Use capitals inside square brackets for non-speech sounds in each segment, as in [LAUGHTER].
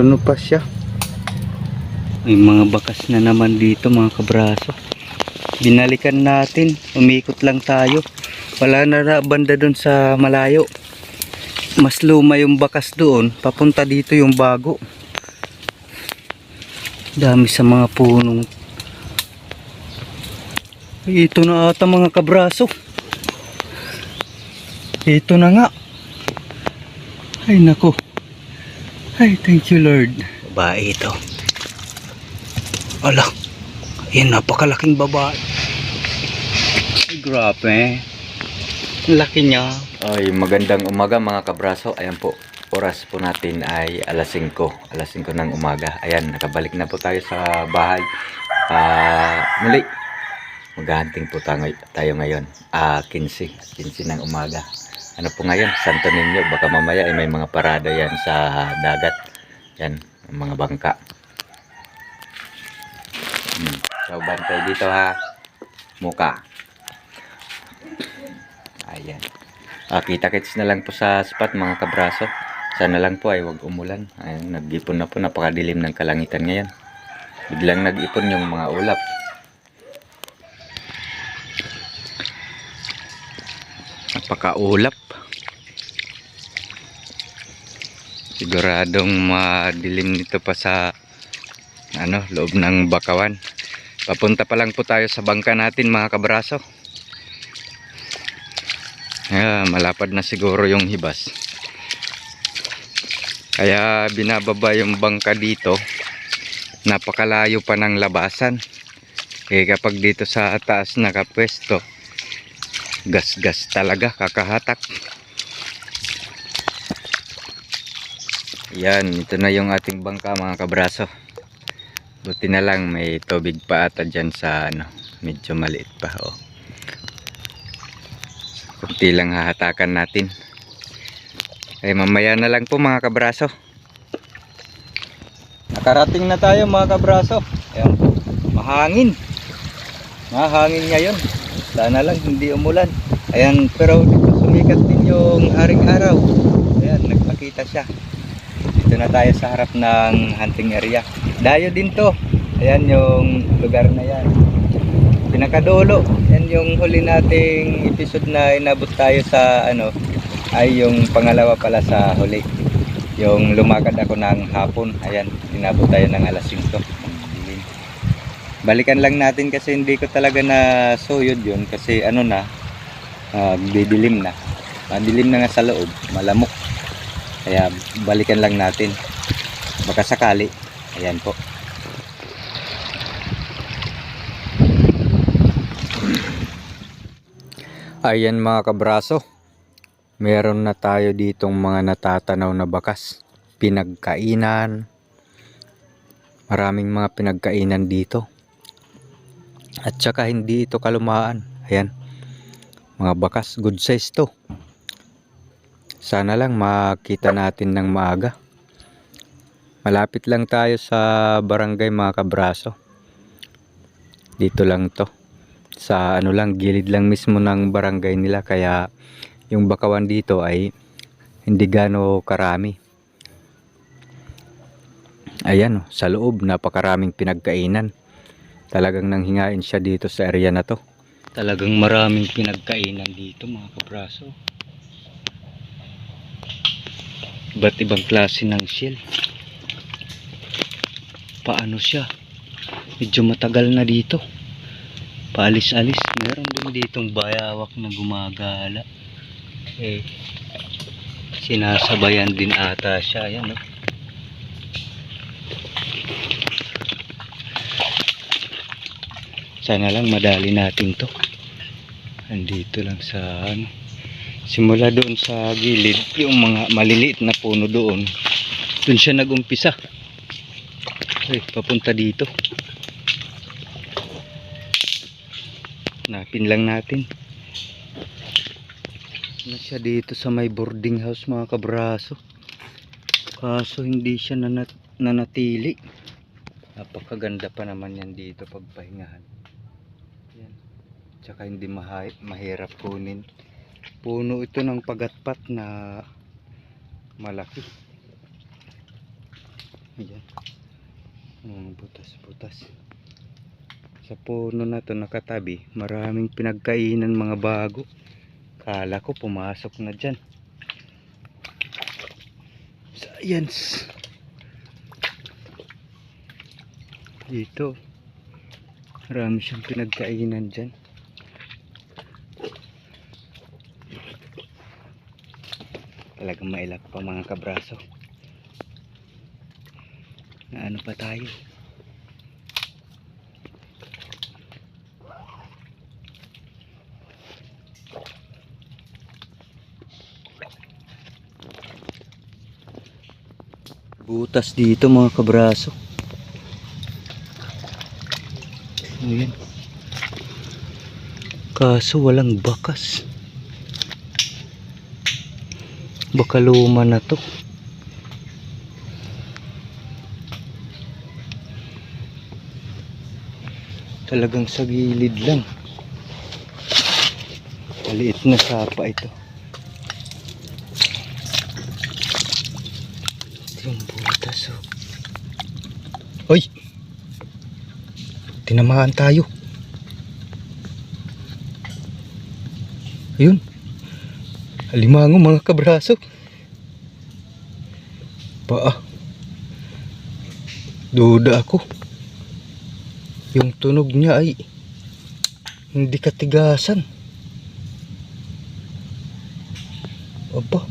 Luno pa siya. May mga bakas na naman dito mga kabraso. Binalikan natin. Umikot lang tayo. Wala na na banda doon sa malayo. Mas luma yung bakas doon. Papunta dito yung bago. Dami sa mga punong. Ito na ata mga kabraso. Ito na nga. Ay nako. Ay thank you Lord. Babae ito. Ala. Yan napakalaking babae. Ay, grabe. Laki niya. Ay magandang umaga mga kabraso. Ayan po. Oras po natin ay alas 5. Alas 5 ng umaga. Ayan, nakabalik na po tayo sa bahay. Ah, muli. Maghahunting po tayo, tayo ngayon. Ah, 15. 15 ng umaga. Ano po ngayon? Santo Niño. Baka mamaya ay may mga parada yan sa dagat. Yan, mga bangka. Hmm. So, bantay dito ha. Muka. Ayan. Ah, kita-kits na lang po sa spot mga kabraso. Sana lang po ay wag umulan. Ayan, nag-ipon na po. Napakadilim ng kalangitan ngayon. Biglang nag-ipon yung mga ulap. Napakaulap. Siguradong madilim nito pa sa ano, loob ng bakawan. Papunta pa lang po tayo sa bangka natin mga kabraso. Ah, malapad na siguro yung hibas. Kaya binababa yung bangka dito. Napakalayo pa ng labasan. Eh kapag dito sa taas nakapwesto, gas-gas talaga kakahatak. Yan, ito na yung ating bangka mga kabraso. Buti na lang may tubig pa ata dyan sa ano, medyo maliit pa. Oh. Kunti lang hahatakan natin. Ay mamaya na lang po mga kabraso. Nakarating na tayo mga kabraso. Ayan. Mahangin. Mahangin ngayon. Sana lang hindi umulan. Ayan, pero dito sumikat din yung haring araw. Ayan, nagpakita siya. Dito na tayo sa harap ng hunting area. Dayo din to. Ayan yung lugar na yan. Pinakadulo. Yan yung huli nating episode na inabot tayo sa ano ay yung pangalawa pala sa huli. Yung lumakad ako ng hapon. Ayan, inabot tayo ng alas 5. Balikan lang natin kasi hindi ko talaga na suyod yun kasi ano na didilim na. Madilim na nga sa loob, malamok. Kaya balikan lang natin. Baka sakali. Ayan po. Ayan mga kabraso. Meron na tayo ditong mga natatanaw na bakas. Pinagkainan. Maraming mga pinagkainan dito. At saka hindi ito kalumaan. Ayan. Mga bakas. Good size to. Sana lang makita natin ng maaga. Malapit lang tayo sa barangay mga kabraso. Dito lang to. Sa ano lang, gilid lang mismo ng barangay nila. Kaya yung bakawan dito ay hindi gano karami. Ayan, oh, sa loob napakaraming pinagkainan. Talagang nanghingain siya dito sa area na to. Talagang maraming pinagkainan dito mga kabraso. Iba't ibang klase ng shell. Paano siya? Medyo matagal na dito. Paalis-alis. Meron din ditong bayawak na gumagala. Eh, sinasabayan din ata siya. Ayan, no? Sana lang madali natin to. Andito lang sa ano. Simula doon sa gilid, yung mga maliliit na puno doon. Doon siya nagumpisa. Ay, papunta dito. Napin lang natin. Na siya dito sa may boarding house mga kabraso. Kaso hindi siya nanat nanatili. Napakaganda pa naman yan dito pagpahingahan. Tsaka hindi mahi- mahirap kunin. Puno ito ng pagatpat na malaki. Yan. Hmm, butas-butas. Sa puno na to nakatabi, maraming pinagkainan mga bago. Kala ko pumasok na dyan. Science. Dito. Marami siyang pinagkainan dyan. Talagang mailap pa mga kabraso. Na ano pa tayo? Butas dito mga kabraso. Ayan. Kaso walang bakas. Baka luma na to. Talagang sa gilid lang. Maliit na sapa ito. Yung butas oh. Hoy! Tinamaan tayo. Ayun. Alimango mga kabraso. Paa. Duda ako. Yung tunog niya ay hindi katigasan. Aba.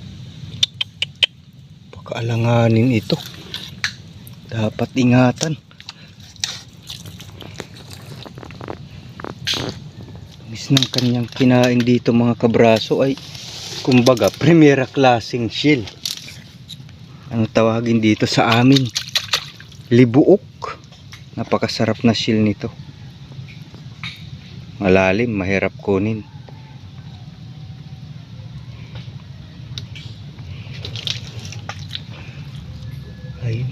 Baka alanganin ito. Dapat ingatan. Miss ng kanyang kinain dito mga kabraso ay kumbaga primera klaseng shield. Ano tawagin dito sa amin? Libuok. Napakasarap na shield nito. Malalim, mahirap kunin. Ayun.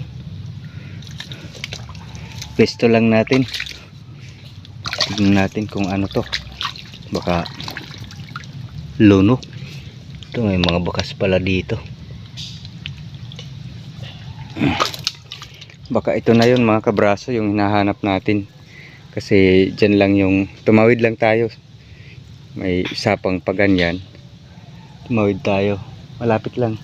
Pesto lang natin. Tignan natin kung ano to. Baka luno. Ito may mga bakas pala dito. Baka ito na yun mga kabraso yung hinahanap natin. Kasi dyan lang yung tumawid lang tayo. May sapang pa ganyan. Tumawid tayo. Malapit lang.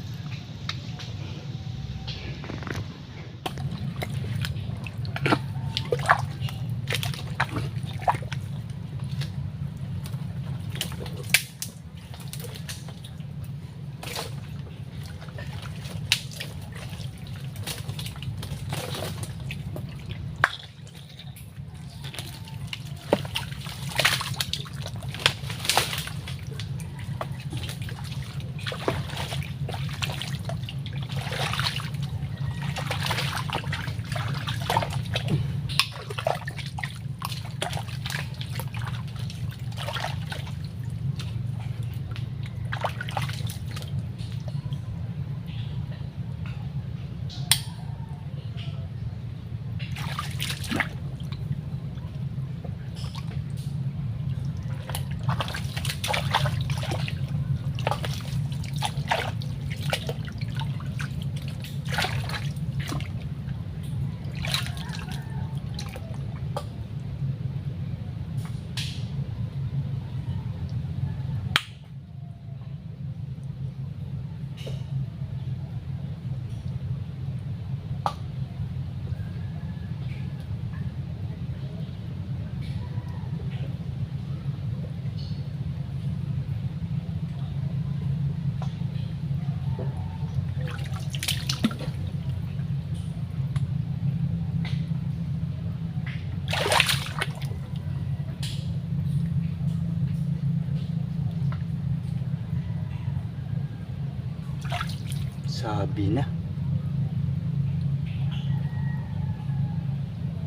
gabi na.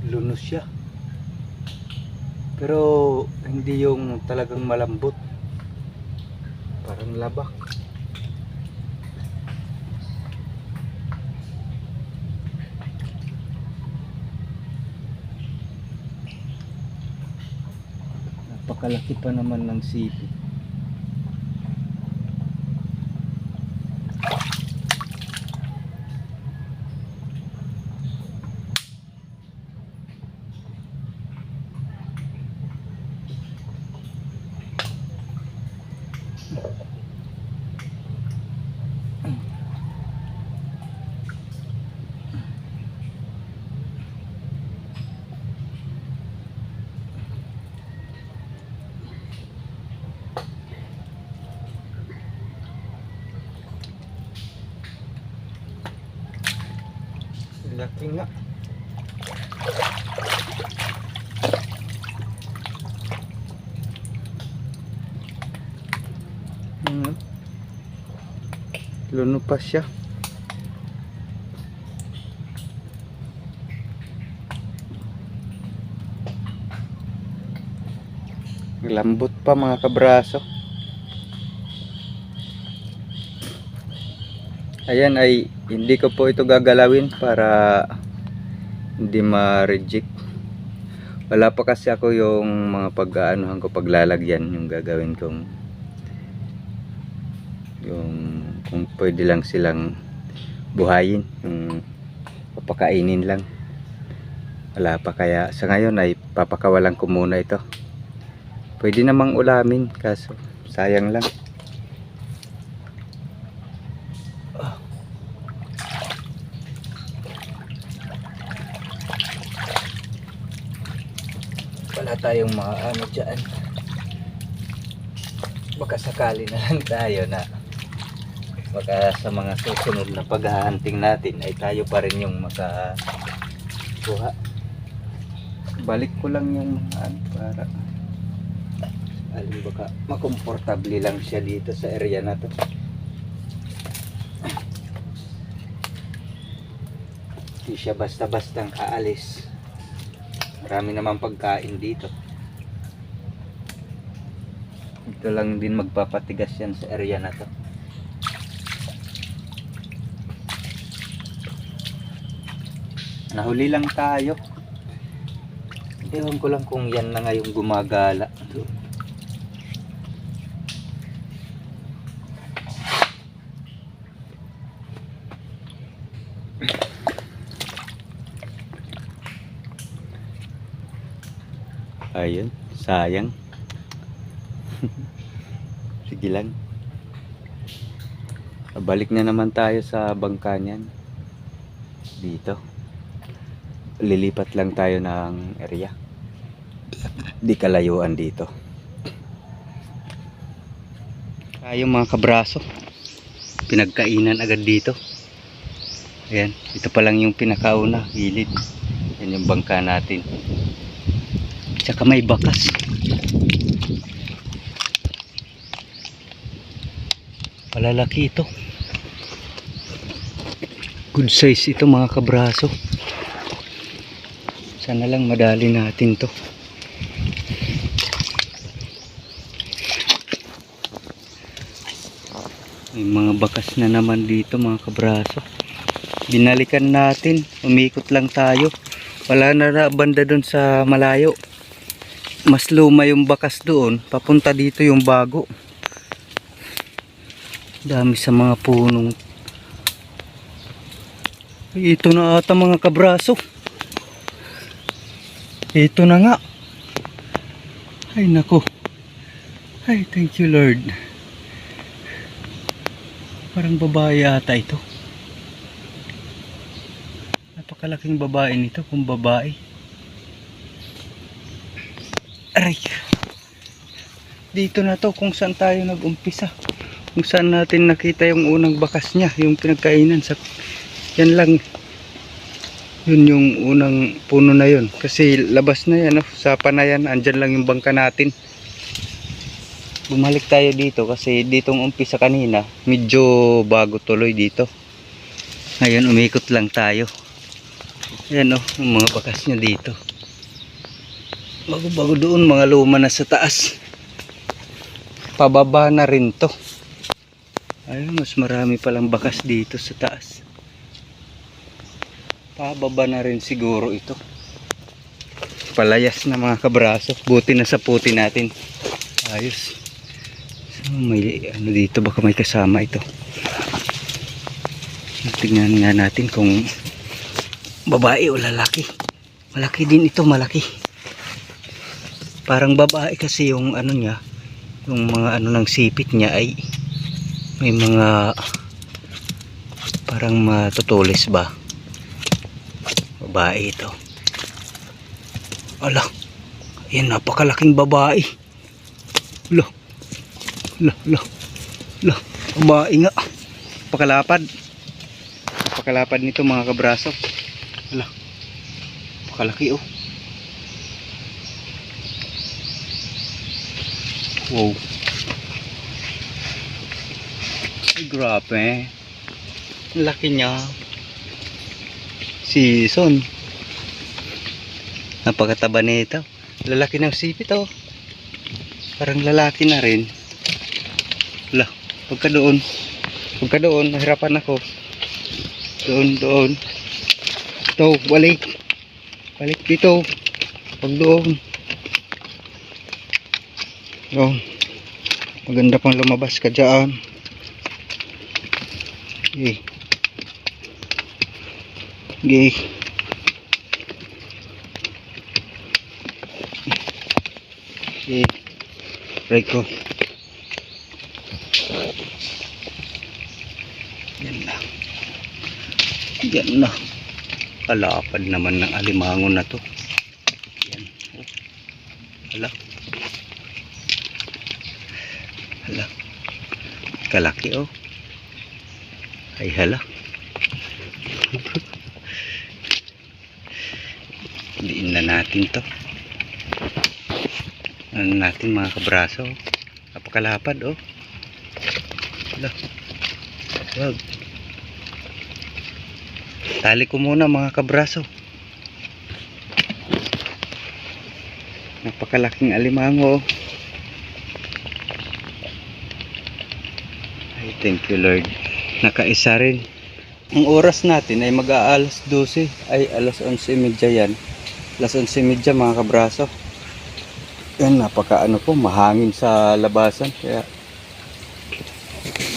Lunos siya. Pero hindi yung talagang malambot. Parang labak. Napakalaki pa naman ng sipit. Laki nga. Hmm. Luno pa siya. Lambot pa mga kabraso. Ayan ay hindi ko po ito gagalawin para hindi ma-reject. Wala pa kasi ako yung mga pag-aanuhan ko paglalagyan yung gagawin kong yung kung pwede lang silang buhayin yung papakainin lang. Wala pa kaya sa ngayon ay papakawalan ko muna ito. Pwede namang ulamin kaso sayang lang wala tayong mga ano dyan. Baka sakali na lang tayo na baka sa mga susunod na paghahunting natin ay tayo pa rin yung makakuha. Balik ko lang yung mga ano para alin baka makomportable lang siya dito sa area na to. Hindi siya basta-bastang aalis marami naman pagkain dito. Ito lang din magpapatigas yan sa area na to. Nahuli lang tayo. Ewan ko lang kung yan na ngayong gumagala doon ayun sayang. [LAUGHS] Sige lang. Balik na naman tayo sa bangka niyan. Dito. Lilipat lang tayo ng area. Di kalayuan dito. Tayo mga kabraso. Pinagkainan agad dito. Ayan ito pa lang yung pinakauna gilid. Yan yung bangka natin tsaka may bakas. Palalaki ito. Good size ito mga kabraso. Sana lang madali natin to. May mga bakas na naman dito mga kabraso. Binalikan natin. Umikot lang tayo. Wala na na banda doon sa malayo mas luma yung bakas doon. Papunta dito yung bago. Dami sa mga punong. Ito na ata mga kabraso. Ito na nga. Ay nako. Ay thank you lord. Parang babae ata ito. Napakalaking babae nito kung babae aray. Dito na to kung saan tayo nag-umpisa. Kung saan natin nakita yung unang bakas niya yung pinagkainan sa yan lang. Yun yung unang puno na yun. Kasi labas na yan oh, sa panayan andyan lang yung bangka natin. Bumalik tayo dito kasi ditong umpisa kanina medyo bago tuloy dito. Ngayon umikot lang tayo. Yan oh yung mga bakas niya dito bago bago doon mga luma na sa taas pababa na rin to ayun mas marami palang bakas dito sa taas pababa na rin siguro ito palayas na mga kabraso buti na sa puti natin Ayos. So, may ano dito baka may kasama ito. Tingnan nga natin kung babae o lalaki. Malaki din ito, malaki. Parang babae kasi yung ano niya, yung mga ano ng sipit niya ay may mga parang matutulis ba. Babae ito. Ala, yan napakalaking babae. Lo, lo, lo, lo, babae nga. Pakalapad. Pakalapad nito mga kabraso. Ala, pakalaki oh. Wow. Ay, grabe. Ang laki niya. Season. Napakataba nito. Lalaki ng sipit oh. Parang lalaki na rin. Wala. Pagka doon. Pagka doon, nahirapan ako. Doon, doon. Ito, balik. Balik dito. Pag doon. Oh. Maganda pang lumabas ka dyan. Okay. Okay. Okay. Break ko. Yan na. Yan na. Kalapad naman ng alimango na to. Yan. Oh. Hala. Hala. Kalaki oh. Ay hala. [LAUGHS] Diin na natin to. Ano natin mga kabraso. Napakalapad oh. Hala. Wag. Tali ko muna mga kabraso. Napakalaking alimango. oh. Thank you Lord. Nakaisa rin. Ang oras natin ay mag-aalas 12. Ay, alas 11.30 yan. Alas 11.30 mga kabraso. Yan, napaka ano po, mahangin sa labasan. Kaya,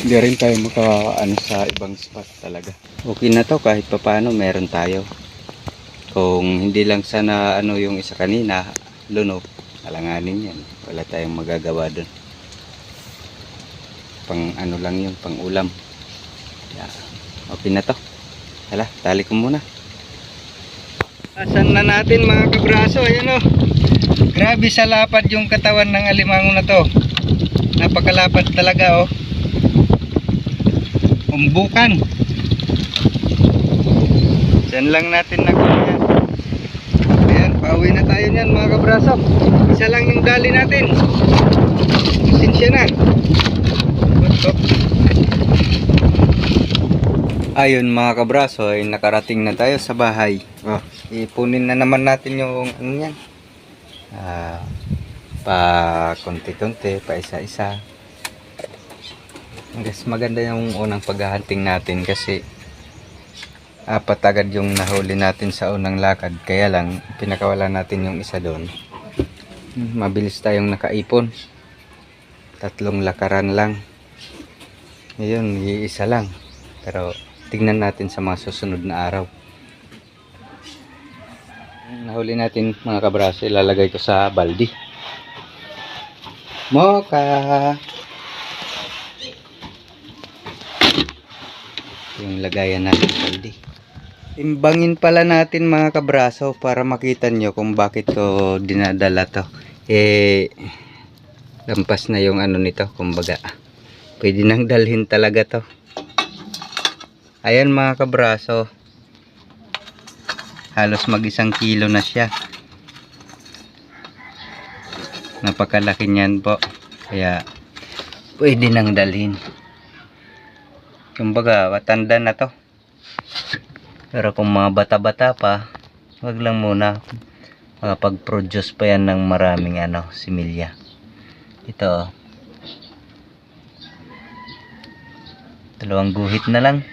hindi rin tayo maka ano, sa ibang spot talaga. Okay na to kahit papano meron tayo. Kung hindi lang sana ano yung isa kanina, luno, alanganin yan. Wala tayong magagawa dun. Pang ano lang yun, pang ulam. Yeah. Okay na to. Hala, tali ko muna. Asan na natin mga kabraso, ayan o. Grabe sa lapad yung katawan ng alimango na to. Napakalapad talaga oh. Umbukan. Diyan lang natin nakuha yan. Ayan, pauwi na tayo niyan mga kabraso. Isa lang yung dali natin. Pasensya na. Ito. Ayun mga kabraso ay nakarating na tayo sa bahay. Oh, ipunin na naman natin yung ano yan. Ah, pa konti-konti, pa isa-isa. Guys, maganda yung unang paghahunting natin kasi apat agad yung nahuli natin sa unang lakad. Kaya lang, pinakawala natin yung isa doon. Mabilis tayong nakaipon. Tatlong lakaran lang. Ngayon, iisa lang. Pero tingnan natin sa mga susunod na araw. Nahuli natin mga kabraso, ilalagay ko sa baldi. Moka! Yung lagayan natin sa baldi. Timbangin pala natin mga kabraso para makita nyo kung bakit ko dinadala to. Eh, lampas na yung ano nito, kumbaga. Pwede nang dalhin talaga to. Ayan mga kabraso. Halos mag isang kilo na siya. Napakalaki niyan po. Kaya pwede nang dalhin. Kumbaga, matanda na to. Pero kung mga bata-bata pa, wag lang muna. Makapag-produce pa yan ng maraming ano, similya. Ito. Dalawang guhit na lang.